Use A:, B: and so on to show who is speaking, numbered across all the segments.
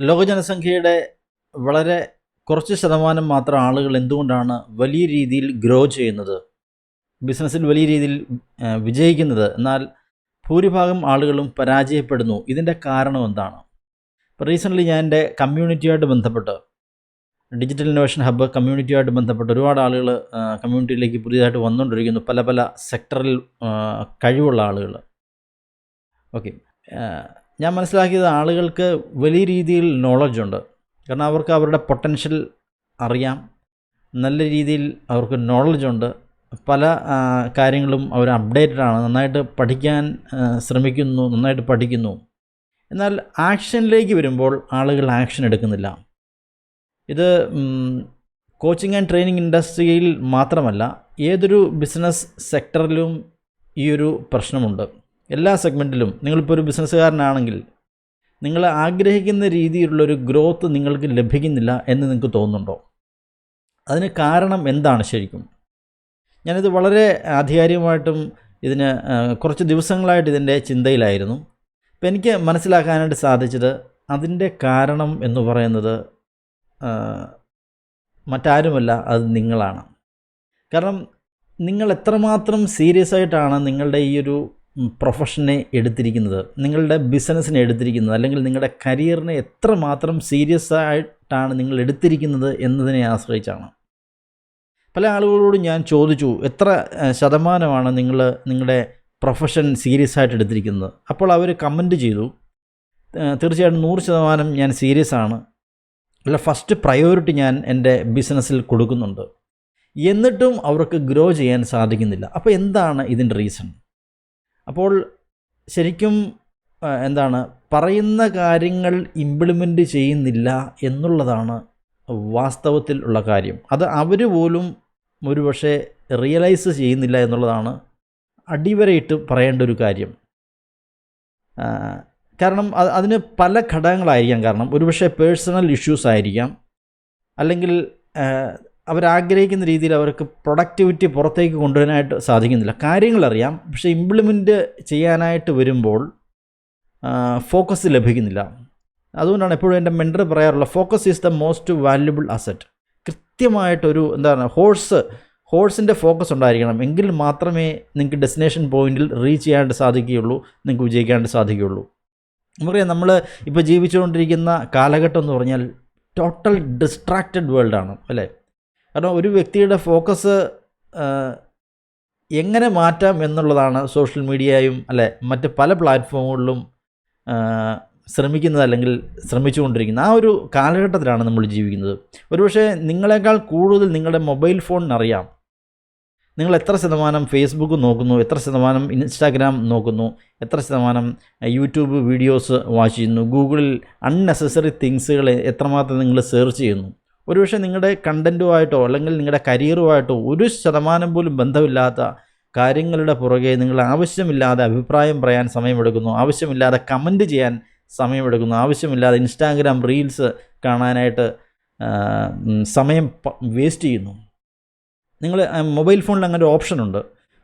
A: ലോക ജനസംഖ്യയുടെ വളരെ കുറച്ച് ശതമാനം മാത്രം ആളുകൾ എന്തുകൊണ്ടാണ് വലിയ രീതിയിൽ ഗ്രോ ചെയ്യുന്നത്? ബിസിനസ്സിൽ വലിയ രീതിയിൽ വിജയിക്കുന്നത്. എന്നാൽ ഭൂരിഭാഗം ആളുകളും പരാജയപ്പെടുന്നു. ഇതിന്റെ കാരണം എന്താണ്? ഇപ്പോൾ റീസെന്റ്ലി ഞാൻ എന്റെ കമ്മ്യൂണിറ്റിയുമായിട്ട് ബന്ധപ്പെട്ട് ഡിജിറ്റൽ ഇന്നോവേഷൻ ഹബ്ബ് കമ്മ്യൂണിറ്റിയുമായിട്ട് ബന്ധപ്പെട്ട് ഒരുപാട് ആളുകൾ കമ്മ്യൂണിറ്റിയിലേക്ക് പുതിയതായിട്ട് വന്നുകൊണ്ടിരിക്കുന്നു. പല പല സെക്ടറിൽ കഴിവുള്ള ആളുകൾ ഓക്കെ ഞാൻ മനസ്സിലാക്കിയത് ആളുകൾക്ക് വലിയ രീതിയിൽ നോളജ് ഉണ്ട്. കാരണം അവർക്ക് അവരുടെ പൊട്ടൻഷ്യൽ അറിയാം. നല്ല രീതിയിൽ അവർക്ക് നോളജ് ഉണ്ട്. പല കാര്യങ്ങളും അവർ അപ്ഡേറ്റഡ് ആണ്. നന്നായിട്ട് പഠിക്കാൻ ശ്രമിക്കുന്നു നന്നായിട്ട് പഠിക്കുന്നു. എന്നാൽ ആക്ഷനിലേക്ക് വരുമ്പോൾ ആളുകൾ ആക്ഷൻ എടുക്കുന്നില്ല. ഇത് കോച്ചിങ് ആൻഡ് ട്രെയിനിങ് ഇൻഡസ്ട്രിയിൽ മാത്രമല്ല ഏതൊരു ബിസിനസ് സെക്ടറിലും ഈ ഒരു പ്രശ്നമുണ്ട്. എല്ലാ സെഗ്മെന്റിലും നിങ്ങളിപ്പോൾ ഒരു ബിസിനസ്സുകാരനാണെങ്കിൽ നിങ്ങൾ ആഗ്രഹിക്കുന്ന രീതിയിലുള്ളൊരു ഗ്രോത്ത് നിങ്ങൾക്ക് ലഭിക്കുന്നില്ല എന്ന് നിങ്ങൾക്ക് തോന്നുന്നുണ്ടോ? അതിന് കാരണം എന്താണ് ശരിക്കും? ഞാനിത് വളരെ ആധികാരികമായിട്ടും ഇതിന് കുറച്ച് ദിവസങ്ങളായിട്ട് ഇതിന്റെ ചിന്തയിലായിരുന്നു. അപ്പോൾ എനിക്ക് മനസ്സിലാക്കാനായിട്ട് സാധിച്ചത് അതിന്റെ കാരണം എന്ന് പറയുന്നത് മറ്റാരുമല്ല അത് നിങ്ങളാണ്. കാരണം നിങ്ങൾ എത്രമാത്രം സീരിയസ് ആയിട്ടാണ് നിങ്ങളുടെ ഈ ഒരു പ്രൊഫഷനെ എടുത്തിരിക്കുന്നത് നിങ്ങളുടെ ബിസിനസ്സിനെ എടുത്തിരിക്കുന്നത് അല്ലെങ്കിൽ നിങ്ങളുടെ കരിയറിനെ എത്രമാത്രം സീരിയസ് ആയിട്ടാണ് നിങ്ങൾ എടുത്തിരിക്കുന്നത് എന്നതിനെ ആശ്രയിച്ചാണ്. പല ആളുകളോടും ഞാൻ ചോദിച്ചു എത്ര ശതമാനമാണ് നിങ്ങൾ നിങ്ങളുടെ പ്രൊഫഷൻ സീരിയസ് ആയിട്ട് എടുത്തിരിക്കുന്നത്? അപ്പോൾ അവർ കമന്റ് ചെയ്തു തീർച്ചയായിട്ടും നൂറ് ശതമാനം ഞാൻ സീരിയസ് ആണ്. അല്ല ഫസ്റ്റ് പ്രയോറിറ്റി ഞാൻ എന്റെ ബിസിനസ്സിൽ കൊടുക്കുന്നുണ്ട്. എന്നിട്ടും അവർക്ക് ഗ്രോ ചെയ്യാൻ സാധിക്കുന്നില്ല. അപ്പോൾ എന്താണ് ഇതിന്റെ റീസൺ അപ്പോൾ ശരിക്കും എന്താണ് പറയുന്ന കാര്യങ്ങൾ ഇംപ്ലിമെന്റ് ചെയ്യുന്നില്ല എന്നുള്ളതാണ് വാസ്തവത്തിൽ ഉള്ള കാര്യം. അത് അവർ പോലും ഒരുപക്ഷെ റിയലൈസ് ചെയ്യുന്നില്ല എന്നുള്ളതാണ് അടിവരയിട്ട് പറയേണ്ട ഒരു കാര്യം. കാരണം അത് അതിന് പല ഘടകങ്ങളായിരിക്കാം. കാരണം ഒരുപക്ഷെ പേഴ്സണൽ ഇഷ്യൂസ് ആയിരിക്കാം. അല്ലെങ്കിൽ അവരാഗ്രഹിക്കുന്ന രീതിയിൽ അവർക്ക് പ്രൊഡക്ടിവിറ്റി പുറത്തേക്ക് കൊണ്ടുവരാനായിട്ട് സാധിക്കുന്നില്ല. കാര്യങ്ങളറിയാം. പക്ഷേ ഇംപ്ലിമെന്റ് ചെയ്യാനായിട്ട് വരുമ്പോൾ ഫോക്കസ് ലഭിക്കുന്നില്ല. അതുകൊണ്ടാണ് എപ്പോഴും എന്റെ മെന്റർ പറയാറുള്ള focus is the most valuable asset കൃത്യമായിട്ടൊരു എന്താണ് ഹോഴ്സ് ഹോഴ്സിന്റെ ഫോക്കസ് ഉണ്ടായിരിക്കണം. എങ്കിൽ മാത്രമേ നിങ്ങൾക്ക് ഡെസ്റ്റിനേഷൻ പോയിന്റിൽ റീച്ച് ചെയ്യാണ്ട് സാധിക്കുകയുള്ളൂ നിങ്ങൾക്ക് വിജയിക്കാണ്ട് സാധിക്കുകയുള്ളൂ. നമുക്കറിയാം നമ്മൾ ഇപ്പോൾ ജീവിച്ചുകൊണ്ടിരിക്കുന്ന കാലഘട്ടം എന്ന് പറഞ്ഞാൽ ടോട്ടൽ ഡിസ്ട്രാക്റ്റഡ് വേൾഡാണ് അല്ലേ? കാരണം ഒരു വ്യക്തിയുടെ ഫോക്കസ് എങ്ങനെ മാറ്റാം എന്നുള്ളതാണ് സോഷ്യൽ മീഡിയയും അല്ലെ മറ്റ് പല പ്ലാറ്റ്ഫോമുകളിലും ശ്രമിക്കുന്നത് അല്ലെങ്കിൽ ശ്രമിച്ചുകൊണ്ടിരിക്കുന്നത്. ആ ഒരു കാലഘട്ടത്തിലാണ് നമ്മൾ ജീവിക്കുന്നത്. ഒരുപക്ഷെ നിങ്ങളെക്കാൾ കൂടുതൽ നിങ്ങളുടെ മൊബൈൽ ഫോണിനറിയാം. നിങ്ങൾ എത്ര ശതമാനം ഫേസ്ബുക്ക് നോക്കുന്നു എത്ര ശതമാനം ഇൻസ്റ്റാഗ്രാം നോക്കുന്നു എത്ര ശതമാനം യൂട്യൂബ് വീഡിയോസ് വാച്ച് ചെയ്യുന്നു ഗൂഗിളിൽ അൺനെസസറി തിങ്സുകൾ എത്രമാത്രം നിങ്ങൾ സെർച്ച് ചെയ്യുന്നു. ഒരുപക്ഷെ നിങ്ങളുടെ കണ്ടന്റുമായിട്ടോ അല്ലെങ്കിൽ നിങ്ങളുടെ കരിയറുമായിട്ടോ ഒരു ശതമാനം പോലും ബന്ധമില്ലാത്ത കാര്യങ്ങളുടെ പുറകെ നിങ്ങൾ ആവശ്യമില്ലാതെ അഭിപ്രായം പറയാൻ സമയമെടുക്കുന്നു ആവശ്യമില്ലാതെ കമന്റ് ചെയ്യാൻ സമയമെടുക്കുന്നു ആവശ്യമില്ലാതെ ഇൻസ്റ്റാഗ്രാം റീൽസ് കാണാനായിട്ട് സമയം വേസ്റ്റ് ചെയ്യുന്നു. നിങ്ങൾ മൊബൈൽ ഫോണിൽ അങ്ങനെ ഒരു ഓപ്ഷനുണ്ട്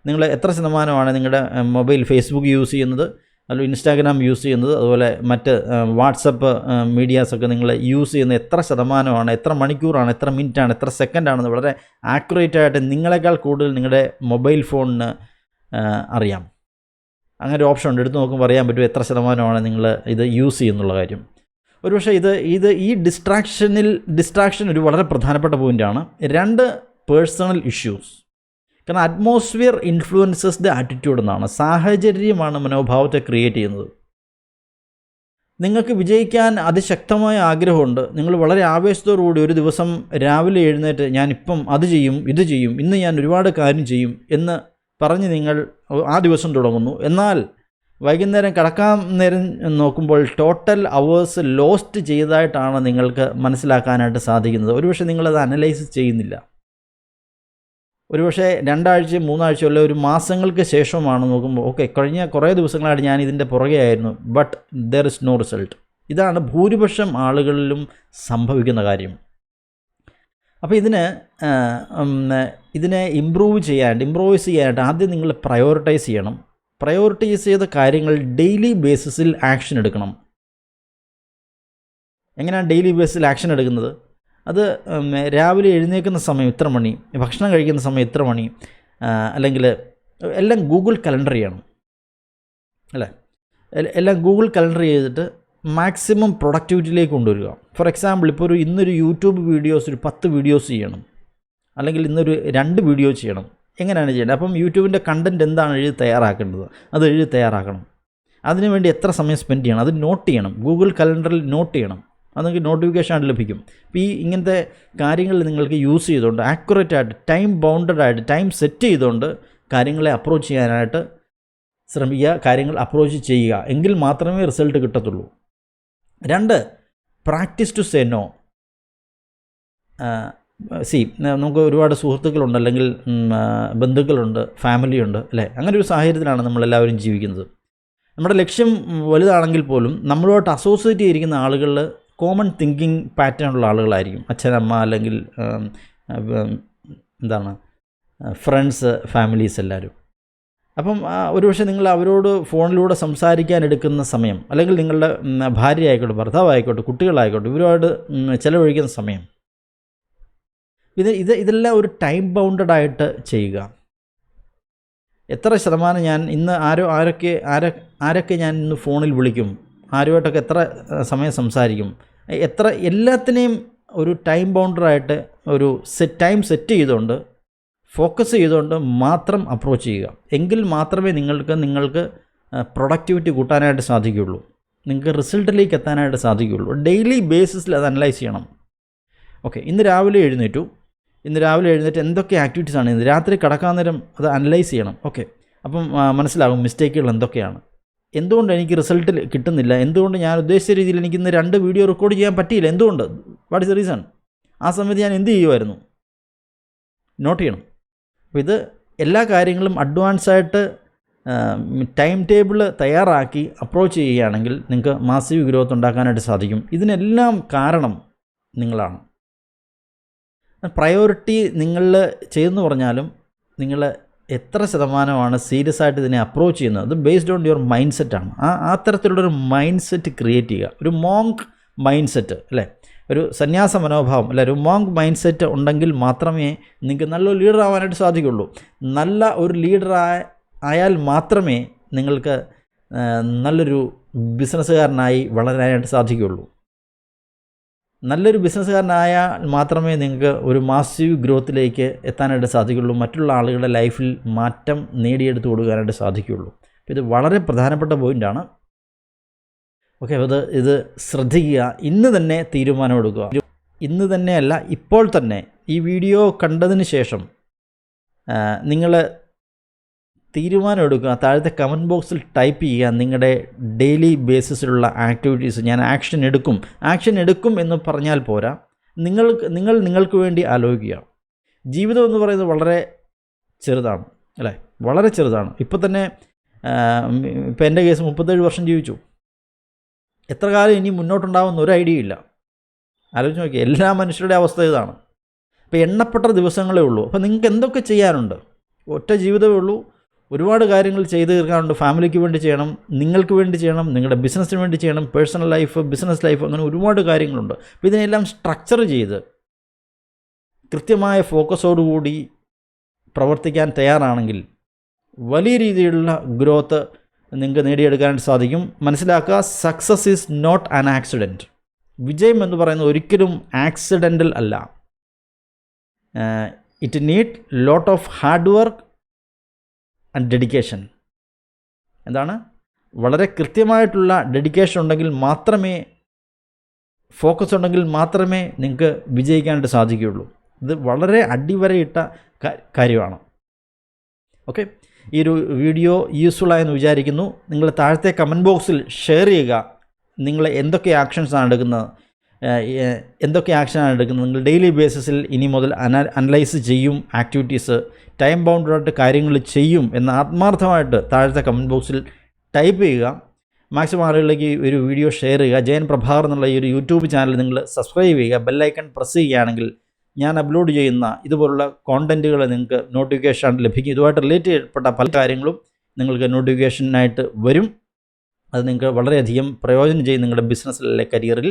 A: നിങ്ങൾ എത്ര ശതമാനമാണ് നിങ്ങളുടെ മൊബൈൽ ഫേസ്ബുക്ക് യൂസ് ചെയ്യുന്നത്? അല്ലെങ്കിൽ ഇൻസ്റ്റാഗ്രാം യൂസ് ചെയ്യുന്നത് അതുപോലെ മറ്റ് വാട്സപ്പ് മീഡിയാസൊക്കെ നിങ്ങൾ യൂസ് ചെയ്യുന്ന എത്ര ശതമാനമാണ് എത്ര മണിക്കൂറാണ് എത്ര മിനിറ്റാണ് എത്ര സെക്കൻഡാണെന്ന് വളരെ ആക്യുറേറ്റ് ആയിട്ട് നിങ്ങളെക്കാൾ കൂടുതൽ നിങ്ങളുടെ മൊബൈൽ ഫോണിന് അറിയാം. അങ്ങനെ ഒരു ഓപ്ഷൻ ഉണ്ട്. എടുത്ത് നോക്കുമ്പോൾ അറിയാൻ പറ്റും എത്ര ശതമാനമാണ് നിങ്ങൾ ഇത് യൂസ് ചെയ്യുന്നുള്ള കാര്യം. ഒരുപക്ഷെ ഇത് ഇത് ഈ ഡിസ്ട്രാക്ഷനിൽ ഡിസ്ട്രാക്ഷൻ ഒരു വളരെ പ്രധാനപ്പെട്ട പോയിന്റാണ് രണ്ട് പേഴ്സണൽ ഇഷ്യൂസ് കാരണം അറ്റ്മോസ്ഫിയർ ഇൻഫ്ലുവൻസസ് ദ ആറ്റിറ്റ്യൂഡ് എന്നാണ്. സാഹചര്യമാണ് മനോഭാവത്തെ ക്രിയേറ്റ് ചെയ്യുന്നത്. നിങ്ങൾക്ക് വിജയിക്കാൻ അതിശക്തമായ ആഗ്രഹമുണ്ട്. നിങ്ങൾ വളരെ ആവേശത്തോടുകൂടി ഒരു ദിവസം രാവിലെ എഴുന്നേറ്റ് ഞാനിപ്പം അത് ചെയ്യും ഇത് ചെയ്യും ഇന്ന് ഞാൻ ഒരുപാട് കാര്യം ചെയ്യും എന്ന് പറഞ്ഞ് നിങ്ങൾ ആ ദിവസം തുടങ്ങുന്നു. എന്നാൽ വൈകുന്നേരം കിടക്കാൻ നേരം നോക്കുമ്പോൾ ടോട്ടൽ അവേഴ്സ് ലോസ്റ്റ് ചെയ്തതായിട്ടാണ് നിങ്ങൾക്ക് മനസ്സിലാക്കാനായിട്ട് സാധിക്കുന്നത്. ഒരുപക്ഷെ നിങ്ങളത് അനലൈസ് ചെയ്യുന്നില്ല. ഒരുപക്ഷെ രണ്ടാഴ്ച മൂന്നാഴ്ച അല്ല ഒരു മാസങ്ങൾക്ക് ശേഷമാണ് നോക്കുമ്പോൾ ഓക്കെ കഴിഞ്ഞ കുറേ ദിവസങ്ങളായിട്ട് ഞാൻ ഇതിന്റെ പുറകെ ആയിരുന്നു but there is no result ഇതാണ് ഭൂരിപക്ഷം ആളുകളിലും സംഭവിക്കുന്ന കാര്യം. അപ്പോൾ ഇതിന് ഇതിനെ ഇമ്പ്രൂവ് ചെയ്യാനായിട്ട് ഇമ്പ്രൂവൈസ് ചെയ്യാനായിട്ട് ആദ്യം നിങ്ങൾ പ്രയോറിറ്റൈസ് ചെയ്യണം. പ്രയോറിറ്റൈസ് ചെയ്ത കാര്യങ്ങൾ ഡെയിലി ബേസിസിൽ ആക്ഷൻ എടുക്കണം. എങ്ങനെയാണ് ഡെയിലി ബേസിൽ ആക്ഷൻ എടുക്കുന്നത്? അത് രാവിലെ എഴുന്നേൽക്കുന്ന സമയം ഇത്ര മണി ഭക്ഷണം കഴിക്കുന്ന സമയം ഇത്ര മണി അല്ലെങ്കിൽ എല്ലാം ഗൂഗിൾ കലണ്ടർ ചെയ്യണം അല്ലേ എല്ലാം ഗൂഗിൾ കലണ്ടർ ചെയ്തിട്ട് മാക്സിമം പ്രൊഡക്ടിവിറ്റിയിലേക്ക് കൊണ്ടുവരിക. ഫോർ എക്സാമ്പിൾ ഇപ്പോൾ ഒരു ഇന്നൊരു യൂട്യൂബ് വീഡിയോസ് ഒരു പത്ത് വീഡിയോസ് ചെയ്യണം. അല്ലെങ്കിൽ ഇന്നൊരു രണ്ട് വീഡിയോ ചെയ്യണം. എങ്ങനെയാണ് ചെയ്യേണ്ടത്? അപ്പം യൂട്യൂബിന്റെ കണ്ടന്റ് എന്താണ് എഴുതി തയ്യാറാക്കേണ്ടത്? അത് എഴുതി തയ്യാറാക്കണം. അതിനുവേണ്ടി എത്ര സമയം സ്പെൻഡ് ചെയ്യണം? അത് നോട്ട് ചെയ്യണം. ഗൂഗിൾ കലണ്ടറിൽ നോട്ട് ചെയ്യണം. അത് നിങ്ങൾക്ക് നോട്ടിഫിക്കേഷൻ ആയിട്ട് ലഭിക്കും. അപ്പോൾ ഈ ഇങ്ങനത്തെ കാര്യങ്ങൾ നിങ്ങൾക്ക് യൂസ് ചെയ്തുകൊണ്ട് ആക്യുറേറ്റ് ആയിട്ട് ടൈം ബൗണ്ടഡ് ആയിട്ട് ടൈം സെറ്റ് ചെയ്തുകൊണ്ട് കാര്യങ്ങളെ അപ്രോച്ച് ചെയ്യാനായിട്ട് ശ്രമിക്കുക കാര്യങ്ങൾ അപ്രോച്ച് ചെയ്യുക. എങ്കിൽ മാത്രമേ റിസൾട്ട് കിട്ടത്തുള്ളൂ. രണ്ട് practice to say no see നമുക്ക് ഒരുപാട് സുഹൃത്തുക്കളുണ്ട് അല്ലെങ്കിൽ ബന്ധുക്കളുണ്ട് ഫാമിലിയുണ്ട് അല്ലേ? അങ്ങനെ ഒരു സാഹചര്യത്തിലാണ് നമ്മളെല്ലാവരും ജീവിക്കുന്നത്. നമ്മുടെ ലക്ഷ്യം വലുതാണെങ്കിൽ പോലും നമ്മളുമായിട്ട് അസോസിയേറ്റ് ചെയ്തിരിക്കുന്ന ആളുകളിൽ കോമൺ തിങ്കിങ് പാറ്റേൺ ഉള്ള ആളുകളായിരിക്കും. അച്ഛനമ്മ അല്ലെങ്കിൽ എന്താണ് ഫ്രണ്ട്സ് ഫാമിലീസ് എല്ലാവരും. അപ്പം ഒരുപക്ഷെ നിങ്ങൾ അവരോട് ഫോണിലൂടെ സംസാരിക്കാൻ എടുക്കുന്ന സമയം അല്ലെങ്കിൽ നിങ്ങളുടെ ഭാര്യ ആയിക്കോട്ടെ ഭർത്താവ് ആയിക്കോട്ടെ കുട്ടികളായിക്കോട്ടെ ഇവരുമായിട്ട് ചിലവഴിക്കുന്ന സമയം. ഇത് ഇത് ഇതെല്ലാം ഒരു ടൈം ബൗണ്ടഡ് ആയിട്ട് ചെയ്യുക. എത്ര ശതമാനം ഞാൻ ഇന്ന് ആരോ ആരൊക്കെ ആരൊക്കെ ഞാൻ ഇന്ന് ഫോണിൽ വിളിക്കും ആരുമായിട്ടൊക്കെ എത്ര സമയം സംസാരിക്കും എത്ര എല്ലാത്തിനെയും ഒരു ടൈം ബൗണ്ടറായിട്ട് ഒരു സെറ്റ് ടൈം സെറ്റ് ചെയ്തുകൊണ്ട് ഫോക്കസ് ചെയ്തുകൊണ്ട് മാത്രം അപ്രോച്ച് ചെയ്യുക. എങ്കിൽ മാത്രമേ നിങ്ങൾക്ക് നിങ്ങൾക്ക് പ്രൊഡക്ടിവിറ്റി കൂട്ടാനായിട്ട് സാധിക്കുകയുള്ളൂ. നിങ്ങൾക്ക് റിസൾട്ടിലേക്ക് എത്താനായിട്ട് സാധിക്കുകയുള്ളൂ. ഡെയിലി ബേസിസിൽ അത് അനലൈസ് ചെയ്യണം. ഓക്കെ ഇന്ന് രാവിലെ എഴുന്നേറ്റു. ഇന്ന് രാവിലെ എഴുന്നേറ്റ് എന്തൊക്കെ ആക്ടിവിറ്റീസ് ആണ്? ഇന്ന് രാത്രി കിടക്കാൻ നേരം അത് അനലൈസ് ചെയ്യണം. ഓക്കെ അപ്പം മനസ്സിലാകും മിസ്റ്റേക്കുകൾ എന്തൊക്കെയാണ്? എന്തുകൊണ്ട് എനിക്ക് റിസൾട്ട് കിട്ടുന്നില്ല? എന്തുകൊണ്ട് ഞാൻ ഉദ്ദേശിച്ച രീതിയിൽ എനിക്ക് ഇന്ന് രണ്ട് വീഡിയോ റെക്കോർഡ് ചെയ്യാൻ പറ്റിയില്ല? എന്തുകൊണ്ട്? വാട്ട് ഇസ് ദ റീസൺ ആ സമയത്ത് ഞാൻ എന്ത് ചെയ്യുമായിരുന്നു? നോട്ട് ചെയ്യണം. അപ്പോൾ ഇത് എല്ലാ കാര്യങ്ങളും അഡ്വാൻസ് ആയിട്ട് ടൈം ടേബിൾ തയ്യാറാക്കി അപ്രോച്ച് ചെയ്യുകയാണെങ്കിൽ നിങ്ങൾക്ക് മാസീവ് ഗ്രോത്ത് ഉണ്ടാക്കാനായിട്ട് സാധിക്കും. ഇതിനെല്ലാം കാരണം നിങ്ങളാണ്. പ്രയോറിറ്റി നിങ്ങൾ ചെയ്തെന്ന് പറഞ്ഞാലും നിങ്ങൾ എത്ര ശതമാനമാണ് സീരിയസ് ആയിട്ട് ഇതിനെ അപ്രോച്ച് ചെയ്യുന്നത്? അത് ബേസ്ഡ് ഓൺ യുവർ മൈൻഡ് സെറ്റാണ് ആ ആ തരത്തിലുള്ളൊരു മൈൻഡ് സെറ്റ് ക്രിയേറ്റ് ചെയ്യുക. ഒരു മോങ്ക് മൈൻഡ് സെറ്റ് അല്ലേ? ഒരു സന്യാസ മനോഭാവം അല്ലെ? ഒരു മോങ്ക് മൈൻഡ് സെറ്റ് ഉണ്ടെങ്കിൽ മാത്രമേ നിങ്ങൾക്ക് നല്ലൊരു ലീഡർ ആവാനായിട്ട് സാധിക്കുള്ളൂ. നല്ല ഒരു ലീഡർ ആയാൽ മാത്രമേ നിങ്ങൾക്ക് നല്ലൊരു ബിസിനസ്സുകാരനായി വളരാനായിട്ട് സാധിക്കുകയുള്ളൂ നല്ലൊരു ബിസിനസ്സുകാരനായാൽ മാത്രമേ നിങ്ങൾക്ക് ഒരു മാസീവ് ഗ്രോത്തിലേക്ക് എത്താനായിട്ട് സാധിക്കുകയുള്ളൂ. മറ്റുള്ള ആളുകളുടെ ലൈഫിൽ മാറ്റം നേടിയെടുത്ത് കൊടുക്കാനായിട്ട് സാധിക്കുകയുള്ളൂ. ഇത് വളരെ പ്രധാനപ്പെട്ട പോയിന്റാണ് ഓക്കെ അപ്പോൾ ഇത് ഇത് ശ്രദ്ധിക്കുക. ഇന്ന് തന്നെ തീരുമാനമെടുക്കുക ഇന്ന് തന്നെയല്ല ഇപ്പോൾ തന്നെ ഈ വീഡിയോ കണ്ടതിന് ശേഷം നിങ്ങൾ തീരുമാനമെടുക്കുക താഴത്തെ കമന്റ് ബോക്സിൽ ടൈപ്പ് ചെയ്യുക നിങ്ങളുടെ ഡെയിലി ബേസിസിലുള്ള ആക്ടിവിറ്റീസ് ഞാൻ ആക്ഷൻ എടുക്കും. ആക്ഷൻ എടുക്കും എന്ന് പറഞ്ഞാൽ പോരാ. നിങ്ങൾ നിങ്ങൾ നിങ്ങൾക്ക് വേണ്ടി ആലോചിക്കുക. ജീവിതം എന്ന് പറയുന്നത് വളരെ ചെറുതാണ് അല്ലേ? വളരെ ചെറുതാണ്. ഇപ്പോൾ തന്നെ ഇപ്പോൾ എന്റെ കേസ് മുപ്പത്തേഴ് വർഷം ജീവിച്ചു. എത്ര കാലം ഇനി മുന്നോട്ടുണ്ടാവുമെന്ന് ഒരു ഐഡിയ ഇല്ല. ആലോചിച്ച് നോക്കി എല്ലാ മനുഷ്യരുടെ അവസ്ഥ ഇതാണ്. അപ്പോൾ എണ്ണപ്പെട്ട ദിവസങ്ങളേ ഉള്ളൂ. അപ്പോൾ നിങ്ങൾക്ക് എന്തൊക്കെ ചെയ്യാനുണ്ട്? ഒറ്റ ജീവിതമേ ഉള്ളൂ ഒരുപാട് കാര്യങ്ങൾ ചെയ്തു തീർക്കാനുണ്ട്. ഫാമിലിക്ക് വേണ്ടി ചെയ്യണം നിങ്ങൾക്ക് വേണ്ടി ചെയ്യണം നിങ്ങളുടെ ബിസിനസ്സിന് വേണ്ടി ചെയ്യണം പേഴ്സണൽ ലൈഫ് ബിസിനസ് ലൈഫ് അങ്ങനെ ഒരുപാട് കാര്യങ്ങളുണ്ട്. അപ്പോൾ ഇതിനെല്ലാം സ്ട്രക്ചർ ചെയ്ത് കൃത്യമായ ഫോക്കസോടുകൂടി പ്രവർത്തിക്കാൻ തയ്യാറാണെങ്കിൽ വലിയ രീതിയിലുള്ള ഗ്രോത്ത് നിങ്ങൾക്ക് നേടിയെടുക്കാനായിട്ട് സാധിക്കും. മനസ്സിലാക്കുക success is not an accident വിജയം എന്ന് പറയുന്നത് ഒരിക്കലും ആക്സിഡന്റൽ അല്ല. It need lot of hard work and dedication എന്താണ്? വളരെ കൃത്യമായിട്ടുള്ള ഡെഡിക്കേഷൻ ഉണ്ടെങ്കിൽ മാത്രമേ ഫോക്കസ് ഉണ്ടെങ്കിൽ മാത്രമേ നിങ്ങൾക്ക് വിജയിക്കാനായിട്ട് സാധിക്കുകയുള്ളൂ. ഇത് വളരെ അടിവരയിട്ട കാര്യമാണ്. ഓക്കെ ഈ ഒരു വീഡിയോ യൂസ്ഫുൾ ആയെന്ന് വിചാരിക്കുന്നു. നിങ്ങൾ താഴത്തെ കമന്റ് ബോക്സിൽ ഷെയർ ചെയ്യുക. നിങ്ങൾ എന്തൊക്കെ ആക്ഷൻസാണ് എടുക്കുന്നത്? എന്തൊക്കെ ആക്ഷനാണ് എടുക്കുന്നത്? നിങ്ങൾ ഡെയിലി ബേസിസിൽ ഇനി മുതൽ അന അനലൈസ് ചെയ്യും ആക്ടിവിറ്റീസ് ടൈം ബൗണ്ടഡായിട്ട് കാര്യങ്ങൾ ചെയ്യും എന്ന് ആത്മാർത്ഥമായിട്ട് താഴത്തെ കമന്റ് ബോക്സിൽ ടൈപ്പ് ചെയ്യുക. മാക്സിമം ആളുകളിലേക്ക് ഒരു വീഡിയോ ഷെയർ ചെയ്യുക. ജയൻ പ്രഭാകർ എന്നുള്ള ഈ ഒരു യൂട്യൂബ് ചാനൽ നിങ്ങൾ സബ്സ്ക്രൈബ് ചെയ്യുക. ബെല്ലൈക്കൺ പ്രസ് ചെയ്യുകയാണെങ്കിൽ ഞാൻ അപ്ലോഡ് ചെയ്യുന്ന ഇതുപോലുള്ള കോണ്ടന്റുകൾ നിങ്ങൾക്ക് നോട്ടിഫിക്കേഷൻ ലഭിക്കും. ഇതുമായിട്ട് റിലേറ്റ് ചെയ്യപ്പെട്ട പല കാര്യങ്ങളും നിങ്ങൾക്ക് നോട്ടിഫിക്കേഷനായിട്ട് വരും. അത് നിങ്ങൾക്ക് വളരെയധികം പ്രയോജനം ചെയ്യും നിങ്ങളുടെ ബിസിനസ്സിലെ കരിയറിൽ